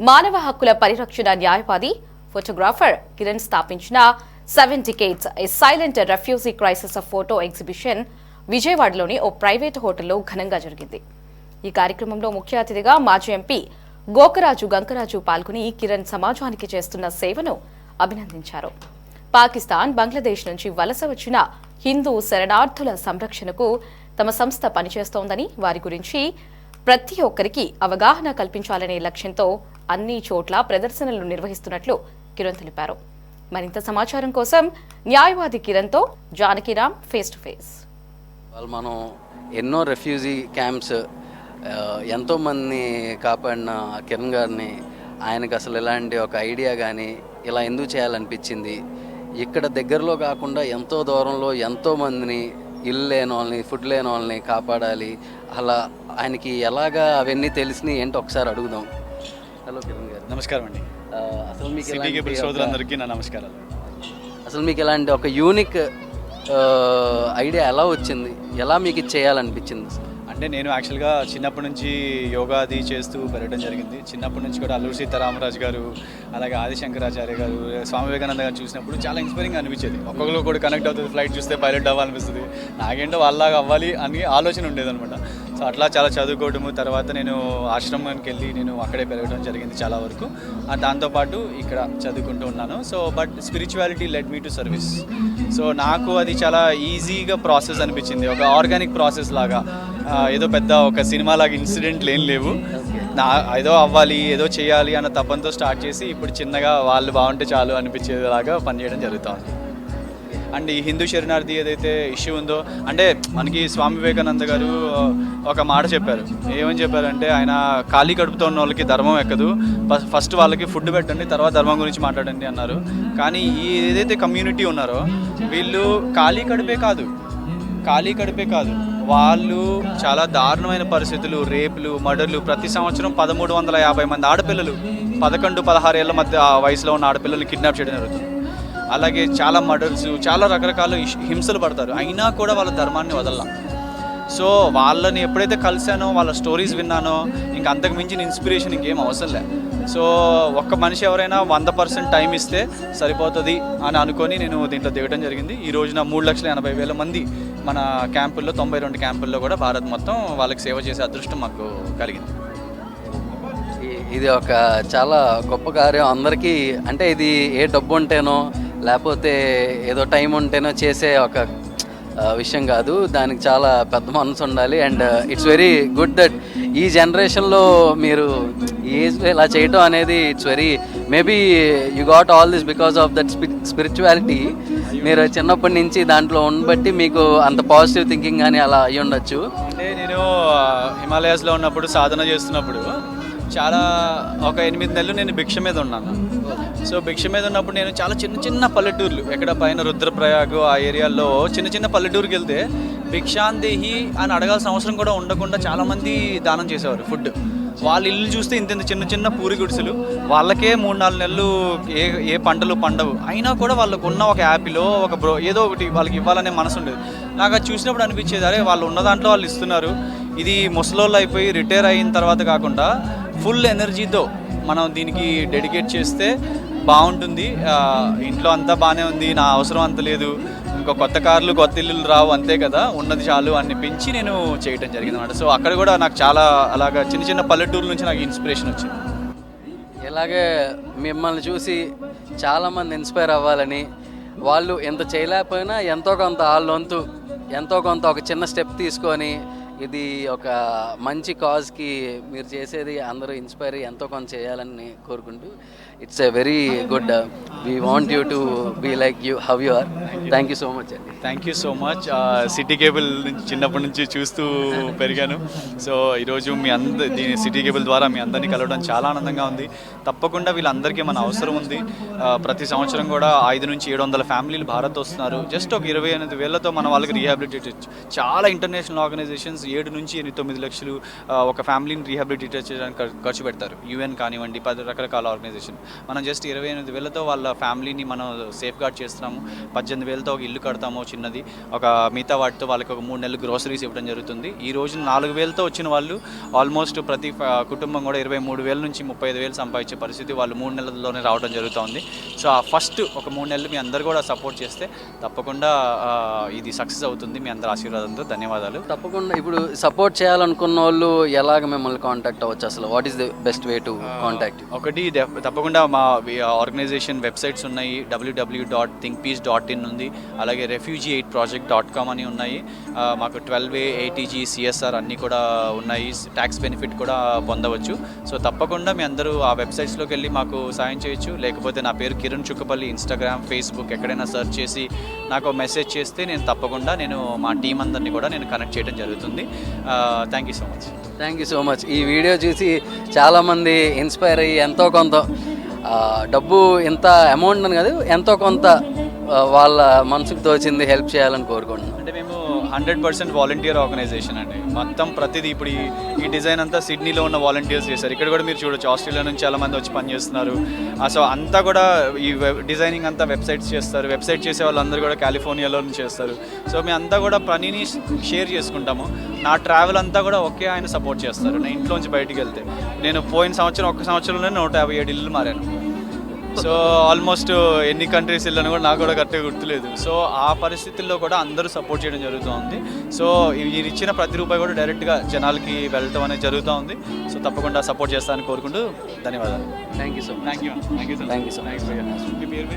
మానవ హక్కుల పరిరక్షణ న్యాయవాది ఫోటోగ్రాఫర్ కిరణ్ స్థాపించిన seven decades a silent refugee crisis of photo exhibition విజయవాడలోని ఓ ప్రైవేట్ హోటల్లో ఘనంగా జరిగింది. ఈ కార్యక్రమంలో ముఖ్య అతిథిగా మాజీ ఎంపీ గోకరాజు గంకరాజు పాల్గొని కిరణ్ సమాజానికి చేస్తున్న సేవను అభినందించారు. పాకిస్తాన్ బంగ్లాదేశ్ నుంచి వలస వచ్చిన హిందూ శరణార్థుల సంరక్షణకు తమ సంస్థ పనిచేస్తోందని వారి గురించి ప్రతి ఒక్కరికి అవగాహన కల్పించాలనే లక్ష్యంతో అన్ని చోట్ల ప్రదర్శనలు నిర్వహిస్తున్నట్లు కిరణ్ తెలిపారు. మరింత సమాచారం కోసం న్యాయవాది కిరణ్తో జానకిరామ్ ఫేస్ టు ఫేస్. వాళ్ళు మనం ఎన్నో రెఫ్యూజీ క్యాంప్స్ ఎంతోమందిని కాపాడిన కిరణ్ గారిని ఆయనకు అసలు ఇలాంటి ఒక ఐడియా కానీ ఇలా ఎందుకు చేయాలనిపించింది ఇక్కడ దగ్గరలో కాకుండా ఎంతో దూరంలో ఎంతోమందిని ఇల్లు లేని వాళ్ళని ఫుడ్ లేని వాళ్ళని కాపాడాలి. అలా ఆయనకి ఎలాగా అవన్నీ తెలిసినాయి ఏంటో ఒకసారి అడుగుదాం. హలో కిరణ్ గారు. నమస్కారం అండి. అసలు మీకు ఇలాంటి సోదరులందరికీ నా నమస్కారాలు. అసలు మీకు ఇలాంటి ఒక యూనిక్ ఐడియా ఎలా వచ్చింది? ఎలా మీకు ఇది చేయాలనిపించింది? అంటే నేను యాక్చువల్గా చిన్నప్పటి నుంచి యోగా అది చేస్తూ పెరగడం జరిగింది. చిన్నప్పటి నుంచి కూడా అల్లూరి సీతారామరాజు గారు అలాగే ఆదిశంకరాచార్య గారు స్వామి వివేకానంద గారు చూసినప్పుడు చాలా ఇన్స్పైరింగ్ అనిపించేది. ఒక్కొక్కరు కూడా కనెక్ట్ అవుతుంది ఫ్లైట్ చూస్తే పైలట్ అవ్వాలనిపిస్తుంది. నాకేంటో వాళ్ళలాగా అవ్వాలి అని ఆలోచన ఉండేదనమాట సో అట్లా చాలా చదువుకోవడము తర్వాత నేను ఆశ్రమానికి వెళ్ళి నేను అక్కడే పెరగడం జరిగింది చాలా వరకు. దాంతోపాటు ఇక్కడ చదువుకుంటూ ఉన్నాను. So but spirituality led me to service so నాకు అది చాలా ఈజీగా ప్రాసెస్ అనిపించింది. ఒక ఆర్గానిక్ ప్రాసెస్ లాగా. ఏదో పెద్ద ఒక సినిమా లాగా ఇన్సిడెంట్లు ఏం లేవు. నా ఏదో అవ్వాలి ఏదో చేయాలి అన్న తపంతో స్టార్ట్ చేసి ఇప్పుడు చిన్నగా వాళ్ళు బాగుంటే చాలు అనిపించేలాగా పనిచేయడం జరుగుతుంది. అండ్ ఈ హిందూ శరణార్థి ఏదైతే ఇష్యూ ఉందో అంటే మనకి స్వామి వివేకానంద గారు ఒక మాట చెప్పారు. ఏమని చెప్పారంటే ఆయన ఖాళీ కడుపుతో ఉన్న వాళ్ళకి ధర్మం ఎక్కదు. ఫస్ట్ ఫస్ట్ వాళ్ళకి ఫుడ్ పెట్టండి తర్వాత ధర్మం గురించి మాట్లాడండి అన్నారు. కానీ ఈ ఏదైతే కమ్యూనిటీ ఉన్నారో వీళ్ళు ఖాళీ కడుపే కాదు. ఖాళీ కడుపే కాదు. వాళ్ళు చాలా దారుణమైన పరిస్థితులు రేపులు మర్డర్లు. ప్రతి సంవత్సరం పదమూడు వందల యాభై మంది ఆడపిల్లలు పదకొండు పదహారు ఏళ్ళ మధ్య వయసులో ఉన్న ఆడపిల్లలు కిడ్నాప్ చేయడం జరుగుతుంది. అలాగే చాలా మర్డర్స్ చాలా రకరకాల హింసలు పడతారు. అయినా కూడా వాళ్ళ ధర్మాన్ని వదలలా. సో వాళ్ళని ఎప్పుడైతే కలిశానో వాళ్ళ స్టోరీస్ విన్నానో ఇంక అంతకు మించిన ఇన్స్పిరేషన్ ఇంకేం అవసరం లే. సో ఒక్క మనిషి ఎవరైనా వంద పర్సెంట్ టైం ఇస్తే సరిపోతుంది అని అనుకొని నేను దీంట్లో దిగడం జరిగింది. ఈ రోజున మూడు లక్షల ఎనభై వేల మంది మన క్యాంపుల్లో తొంభై రెండు క్యాంపుల్లో కూడా భారత్ మొత్తం వాళ్ళకి సేవ చేసే అదృష్టం మాకు కలిగింది. ఇది ఒక చాలా గొప్ప కార్యం. అందరికీ అంటే ఇది ఏ డబ్బు ఉంటేనో లేకపోతే ఏదో టైం ఉంటేనో చేసే ఒక విషయం కాదు. దానికి చాలా పెద్ద మనసు ఉండాలి. And it's very good that ఈ జనరేషన్లో మీరు ఏజ్లో ఇలా చేయటం అనేది it's very maybe you got all this because of that spirituality మీరు చిన్నప్పటి నుంచి దాంట్లో ఉండబట్టి మీకు అంత పాజిటివ్ థింకింగ్ కానీ అలా అయ్యి ఉండొచ్చు. అంటే నేను హిమాలయాస్లో ఉన్నప్పుడు సాధన చేస్తున్నప్పుడు చాలా ఒక ఎనిమిది నెలలు నేను భిక్ష మీద ఉన్నాను. సో భిక్ష మీద ఉన్నప్పుడు నేను చాలా చిన్న చిన్న పల్లెటూర్లు ఎక్కడ పైన రుద్రప్రయాగ్ ఆ ఏరియాల్లో చిన్న చిన్న పల్లెటూరుకి వెళ్తే భిక్షాందేహి అని అడగాల్సిన అవసరం కూడా ఉండకుండా చాలామంది దానం చేసేవారు ఫుడ్. వాళ్ళ ఇల్లు చూస్తే ఇంత ఇంత చిన్న చిన్న పూరి గుడిసెలు వాళ్ళకే మూడు నాలుగు నెలలు ఏ ఏ పంటలు పండవు. అయినా కూడా వాళ్ళకు ఉన్న ఒక యాపిలో ఒక బ్రో ఏదో ఒకటి వాళ్ళకి ఇవ్వాలనే మనసు ఉండేది. నాకు అది చూసినప్పుడు అనిపించేది అరే వాళ్ళు ఉన్న దాంట్లో వాళ్ళు ఇస్తున్నారు. ఇది ముసలోళ్ళు అయిపోయి రిటైర్ అయిన తర్వాత కాకుండా ఫుల్ ఎనర్జీతో మనం దీనికి డెడికేట్ చేస్తే బాగుంటుంది. ఇంట్లో అంతా బాగానే ఉంది. నా అవసరం అంత లేదు. ఇంకో కొత్త కార్లు కొత్త ఇల్లులు రావు అంతే కదా. ఉన్నది చాలు అనిపించి నేను చేయటం జరిగింది అనమాట సో అక్కడ కూడా నాకు చాలా అలాగా చిన్న చిన్న పల్లెటూరు నుంచి నాకు ఇన్స్పిరేషన్ వచ్చింది. ఇలాగే మిమ్మల్ని చూసి చాలామంది ఇన్స్పైర్ అవ్వాలని వాళ్ళు ఎంత చేయలేకపోయినా ఎంతో కొంత వాళ్ళ వంతు ఎంతో కొంత ఒక చిన్న స్టెప్ తీసుకొని ఇది ఒక మంచి కాజ్కి మీరు చేసేది అందరూ ఇన్స్పైర్ ఎంతో కొంత చేయాలని కోరుకుంటూ it's a very good we want you to be like you have you are thank you so much అండి. Thank you so much city cable నుంచి చిన్నప్పటి నుంచి చూస్తూ పెరిగాను. సో ఈరోజు మీ అంద దీని సిటీ కేబుల్ ద్వారా మీ అందరినీ కలవడం చాలా ఆనందంగా ఉంది. తప్పకుండా వీళ్ళందరికీ మన అవసరం ఉంది. ప్రతి సంవత్సరం కూడా ఐదు నుంచి ఏడు వందల ఫ్యామిలీలు భారత్ వస్తున్నారు. జస్ట్ ఒక ఇరవై ఎనిమిది వేలతో మన వాళ్ళకి రీహాబిలిటేట్ చాలా ఇంటర్నేషనల్ ఆర్గనైజేషన్స్ ఏడు నుంచి ఎనిమిది తొమ్మిది లక్షలు ఒక ఫ్యామిలీని రీహాబిలిటేట్ చేయడానికి ఖర్చు పెడతారు. యూఎన్ కానివ్వండి పది రకరకాల ఆర్గనైజేషన్ మనం జస్ట్ ఇరవై ఎనిమిది వేలతో వాళ్ళ ఫ్యామిలీని మనం సేఫ్ గార్డ్ చేస్తున్నాము. పద్దెనిమిది వేలతో ఒక ఇల్లు కడతాము చిన్నది. ఒక మిగతా వాటితో వాళ్ళకి ఒక మూడు నెలలు గ్రోసరీస్ ఇవ్వడం జరుగుతుంది. ఈ రోజు నాలుగు వేలతో వచ్చిన వాళ్ళు ఆల్మోస్ట్ ప్రతి కుటుంబం కూడా ఇరవై మూడు వేల నుంచి ముప్పై ఐదు వేలు సంపాదించే పరిస్థితి వాళ్ళు మూడు నెలల్లోనే రావడం జరుగుతుంది. సో ఆ ఫస్ట్ ఒక మూడు నెలలు మీ అందరు కూడా సపోర్ట్ చేస్తే తప్పకుండా ఇది సక్సెస్ అవుతుంది. మీ అందరి ఆశీర్వాదంతో ధన్యవాదాలు. తప్పకుండా. ఇప్పుడు సపోర్ట్ చేయాలనుకున్న వాళ్ళు ఎలాగ మిమ్మల్ని కాంటాక్ట్ అవ్వచ్చు అసలు? What is the best way to contact ఒకటి తప్పకుండా మా ఆర్గనైజేషన్ వెబ్సైట్స్ ఉన్నాయి. W W dot think peace dot in ఉంది. అలాగే UG eight project dot com అని ఉన్నాయి. మాకు ట్వెల్వ్ ఏ ఏటీజీ సిఎస్ఆర్ అన్నీ కూడా ఉన్నాయి. ట్యాక్స్ బెనిఫిట్ కూడా పొందవచ్చు. సో తప్పకుండా మీ అందరూ ఆ వెబ్సైట్స్లోకి వెళ్ళి మాకు సాయం చేయొచ్చు. లేకపోతే నా పేరు కిరణ్ చుక్కపల్లి ఇన్స్టాగ్రామ్ ఫేస్బుక్ ఎక్కడైనా సెర్చ్ చేసి నాకు మెసేజ్ చేస్తే నేను తప్పకుండా నేను మా టీం అందరినీ కూడా నేను కనెక్ట్ చేయడం జరుగుతుంది. Thank you so much thank you so much ఈ వీడియో చూసి చాలామంది ఇన్స్పైర్ అయ్యి ఎంతో కొంత డబ్బు ఇంత అమౌంట్ అని కాదు ఎంతో కొంత వాళ్ళ మనసుకు తోచింది హెల్ప్ చేయాలని కోరుకుంటున్నాం. అంటే మేము హండ్రెడ్ పర్సెంట్ వాలంటీర్ ఆర్గనైజేషన్ అండి. మొత్తం ప్రతిదీ ఇప్పుడు ఈ డిజైన్ అంతా సిడ్నీలో ఉన్న వాలంటీర్స్ చేశారు. ఇక్కడ కూడా మీరు చూడొచ్చు ఆస్ట్రేలియా నుంచి చాలా మంది వచ్చి పనిచేస్తున్నారు సో అంతా కూడా ఈ డిజైనింగ్ అంతా వెబ్సైట్స్ చేస్తారు. వెబ్సైట్ చేసే వాళ్ళందరూ కూడా కాలిఫోర్నియాలో నుంచి చేస్తారు. సో మేము అంతా కూడా పనిని షేర్ చేసుకుంటాము. నా ట్రావెల్ అంతా కూడా ఒకే ఆయన సపోర్ట్ చేస్తారు నా ఇంట్లోంచి బయటికి వెళ్తే. నేను పోయిన సంవత్సరం ఒక్క సంవత్సరంలోనే నూట యాభై ఏడు ఇల్లు మారాను. సో ఆల్మోస్ట్ ఎన్ని కంట్రీస్ వెళ్ళాను కూడా నాకు కూడా కరెక్ట్గా గుర్తులేదు. సో ఆ పరిస్థితుల్లో కూడా అందరూ సపోర్ట్ చేయడం జరుగుతూ ఉంది సో మీరు ఇచ్చిన ప్రతి రూపాయి కూడా డైరెక్ట్గా జనాలకి వెళ్ళటం అనేది జరుగుతూ ఉంది సో తప్పకుండా సపోర్ట్ చేస్తానని కోరుకుంటూ ధన్యవాదాలు. Thank you so thank you thank you Thank you so much. మీ పేరు?